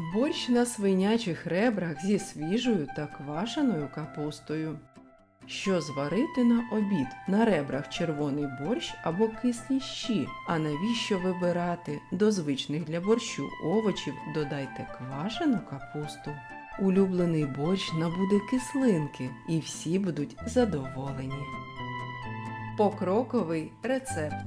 Борщ на свинячих ребрах зі свіжою та квашеною капустою. Що зварити на обід? На ребрах червоний борщ або кислі щі. А навіщо вибирати? До звичних для борщу овочів додайте квашену капусту. Улюблений борщ набуде кислинки, і всі будуть задоволені. Покроковий рецепт.